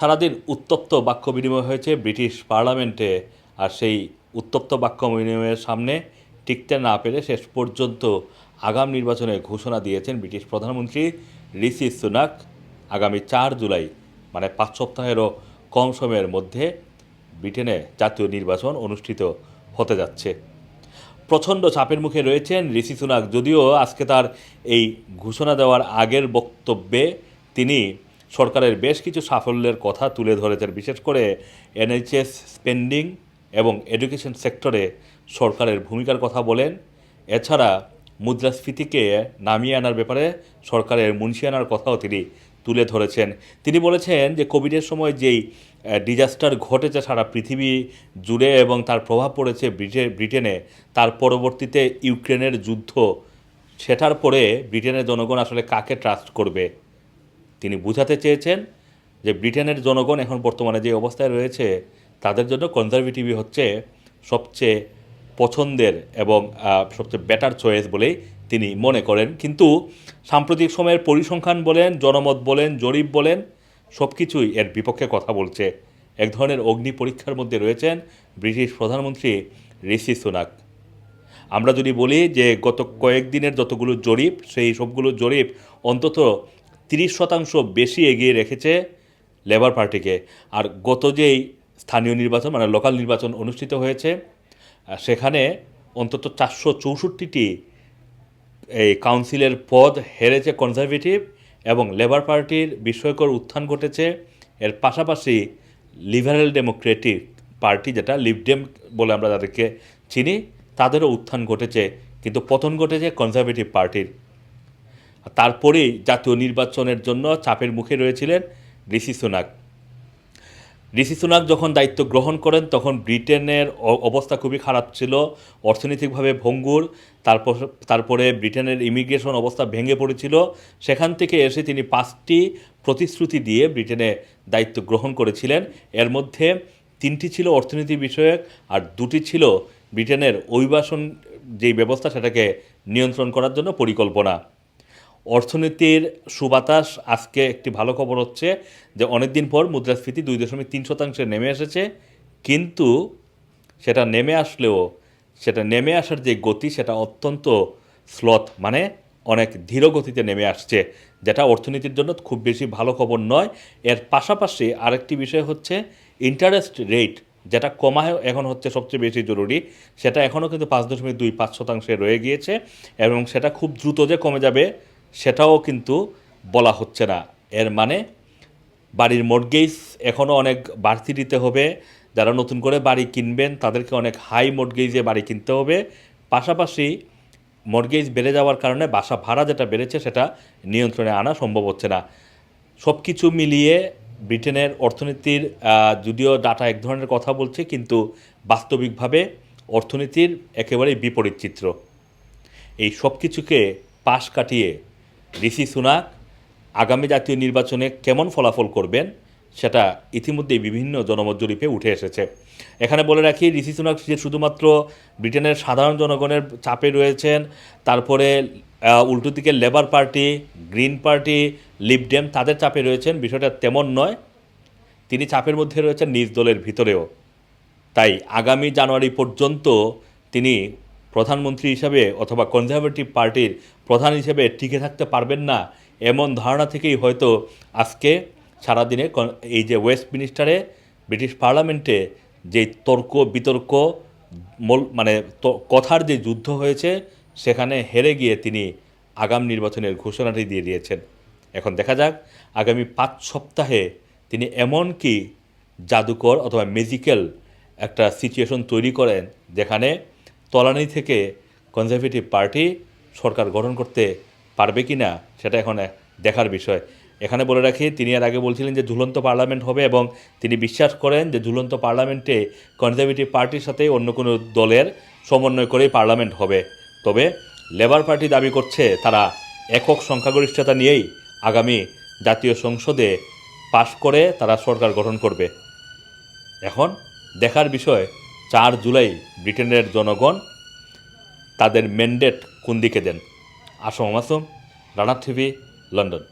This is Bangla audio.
সারাদিন উত্তপ্ত বাক্য বিনিময় হয়েছে ব্রিটিশ পার্লামেন্টে, আর সেই উত্তপ্ত বাক্য বিনিময়ের সামনে টিকতে না পেরে শেষ পর্যন্ত আগাম নির্বাচনে ঘোষণা দিয়েছেন ব্রিটিশ প্রধানমন্ত্রী ঋষি সুনাক। আগামী চার জুলাই মানে পাঁচ সপ্তাহেরও কম সময়ের মধ্যে ব্রিটেনে জাতীয় নির্বাচন অনুষ্ঠিত হতে যাচ্ছে। প্রচণ্ড চাপের মুখে রয়েছেন ঋষি সুনাক, যদিও আজকে তার এই ঘোষণা দেওয়ার আগের বক্তব্যে তিনি সরকারের বেশ কিছু সাফল্যের কথা তুলে ধরেছেন, বিশেষ করে এনএইচএস স্পেন্ডিং এবং এডুকেশন সেক্টরে সরকারের ভূমিকার কথা বলেন। এছাড়া মুদ্রাস্ফীতিকে নামিয়ে আনার ব্যাপারে সরকারের মুন্সিয়ানার কথাও তিনি তুলে ধরেছেন। তিনি বলেছেন যে, কোভিডের সময় যেই ডিজাস্টার ঘটেছে সারা পৃথিবী জুড়ে এবং তার প্রভাব পড়েছে ব্রিটে, ব্রিটেনে, তার পরবর্তীতে ইউক্রেনের যুদ্ধ, সেটার পরে ব্রিটেনের জনগণ আসলে কাকে ট্রাস্ট করবে? বুঝাতে চেয়েছেন যে ব্রিটেনের জনগণ এখন বর্তমানে যে অবস্থায় রয়েছে, তাদের জন্য কনজারভেটিভই হচ্ছে সবচেয়ে পছন্দের এবং সবচেয়ে বেটার চয়েস বলেই তিনি মনে করেন। কিন্তু সাম্প্রতিক সময়ের পরিসংখ্যান বলেন, জনমত বলেন, জরিপ বলেন সব কিছুই এর বিপক্ষে কথা বলছে। এক ধরনের অগ্নি পরীক্ষার মধ্যে রয়েছেন ব্রিটিশ প্রধানমন্ত্রী ঋষি সুনাক। আমরা যদি বলি যে গত কয়েকদিনের যতগুলো জরিপ, সেই সবগুলো জরিপ অন্তত তিরিশ শতাংশ বেশি এগিয়ে রেখেছে লেবার পার্টিকে। আর গত যেই স্থানীয় নির্বাচন মানে লোকাল নির্বাচন অনুষ্ঠিত হয়েছে সেখানে অন্তত চারশো চৌষট্টিটি এই কাউন্সিলের পদ হেরেছে কনজারভেটিভ এবং লেবার পার্টির বিস্ময়কর উত্থান ঘটেছে। এর পাশাপাশি লিবারেল ডেমোক্রেটিক পার্টি, যেটা লিবডেম বলে আমরা তাদেরকে চিনি, তাদেরও উত্থান ঘটেছে। কিন্তু পতন ঘটেছে কনজারভেটিভ পার্টির তারপরেই জাতীয় নির্বাচনের জন্য চাপের মুখে রয়েছিলেন ঋষি সুনাক। ঋষি সুনাক যখন দায়িত্ব গ্রহণ করেন, তখন ব্রিটেনের অবস্থা খুবই খারাপ ছিল। অর্থনৈতিকভাবে ভঙ্গুর, তারপর, তারপরে ব্রিটেনের ইমিগ্রেশন অবস্থা ভেঙে পড়েছিল। সেখান থেকে এসে তিনি পাঁচটি প্রতিশ্রুতি দিয়ে ব্রিটেনে দায়িত্ব গ্রহণ করেছিলেন। এর মধ্যে তিনটি ছিল অর্থনীতি বিষয়ক আর দুটি ছিল ব্রিটেনের অভিবাসন যেই ব্যবস্থা, সেটাকে নিয়ন্ত্রণ করার জন্য পরিকল্পনা। অর্থনীতির সুবাতাস আজকে একটি ভালো খবর হচ্ছে যে অনেক দিন পর মুদ্রাস্ফীতি দুই দশমিক তিন শতাংশে নেমে এসেছে, কিন্তু সেটা নেমে আসলেও, সেটা নেমে আসার যে গতি সেটা অত্যন্ত স্লথ মানে অনেক ধীর গতিতে নেমে আসছে, যেটা অর্থনীতির জন্য খুব বেশি ভালো খবর নয়। এর পাশাপাশি আরেকটি বিষয় হচ্ছে ইন্টারেস্ট রেট যেটা কমা এখন হচ্ছে সবচেয়ে বেশি জরুরি, সেটা এখনও কিন্তু পাঁচ দশমিক দুই পাঁচ শতাংশে রয়ে গিয়েছে এবং সেটা খুব দ্রুত যে কমে যাবে সেটাও কিন্তু বলা হচ্ছে না। এর মানে বাড়ির মর্গেজ এখনও অনেক বাড়তি দিতে হবে। যারা নতুন করে বাড়ি কিনবেন, তাদেরকে অনেক হাই মর্গেজে বাড়ি কিনতে হবে। পাশাপাশি মর্গেজ বেড়ে যাওয়ার কারণে বাসা ভাড়া যেটা বেড়েছে, সেটা নিয়ন্ত্রণে আনা সম্ভব হচ্ছে না। সব কিছু মিলিয়ে ব্রিটেনের অর্থনীতির যদিও ডাটা এক ধরনের কথা বলছে, কিন্তু বাস্তবিকভাবে অর্থনীতির একেবারেই বিপরীত চিত্র। এই সব কিছুকে পাশ কাটিয়ে ঋষি সুনাক আগামী জাতীয় নির্বাচনে কেমন ফলাফল করবেন সেটা ইতিমধ্যেই বিভিন্ন জনমত জরিপে উঠে এসেছে। এখানে বলে রাখি, ঋষি সুনাক যে শুধুমাত্র ব্রিটেনের সাধারণ জনগণের চাপে রয়েছেন, তারপরে উল্টো দিকে Labour party, green party Lib Dem তাদের চাপে রয়েছেন, বিষয়টা তেমন নয়। তিনি চাপের মধ্যে রয়েছেন নিজ দলের ভিতরেও। তাই আগামী জানুয়ারি পর্যন্ত তিনি প্রধানমন্ত্রী হিসাবে অথবা কনজারভেটিভ পার্টির প্রধান হিসেবে টিকে থাকতে পারবেন না, এমন ধারণা থেকেই হয়তো আজকে সারাদিনে এই যে ওয়েস্ট মিনিস্টারে ব্রিটিশ পার্লামেন্টে যে তর্ক, বিতর্ক মানে কথার যে যুদ্ধ হয়েছে, সেখানে হেরে গিয়ে তিনি আগাম নির্বাচনের ঘোষণাটি দিয়ে দিয়েছেন। এখন দেখা যাক, আগামী পাঁচ সপ্তাহে তিনি এমন কি জাদুকর অথবা ম্যাজিক্যাল একটা সিচুয়েশন তৈরি করেন, যেখানে তলানি থেকে কনজারভেটিভ পার্টি সরকার গঠন করতে পারবে কি না সেটা এখন দেখার বিষয়। এখানে বলে রাখি, তিনি এর আগে বলছিলেন যে ঝুলন্ত পার্লামেন্ট হবে এবং তিনি বিশ্বাস করেন যে ঝুলন্ত পার্লামেন্টে কনজারভেটিভ পার্টির সাথে অন্য কোনো দলের সমন্বয় করেই পার্লামেন্ট হবে। তবে লেবার পার্টি দাবি করছে, তারা একক সংখ্যাগরিষ্ঠতা নিয়েই আগামী জাতীয় সংসদে পাশ করে তারা সরকার গঠন করবে। এখন দেখার বিষয় চার জুলাই ব্রিটেনের জনগণ তাদের ম্যান্ডেট কোন দিকে দেন আসম আসম রানা টিভি লন্ডন।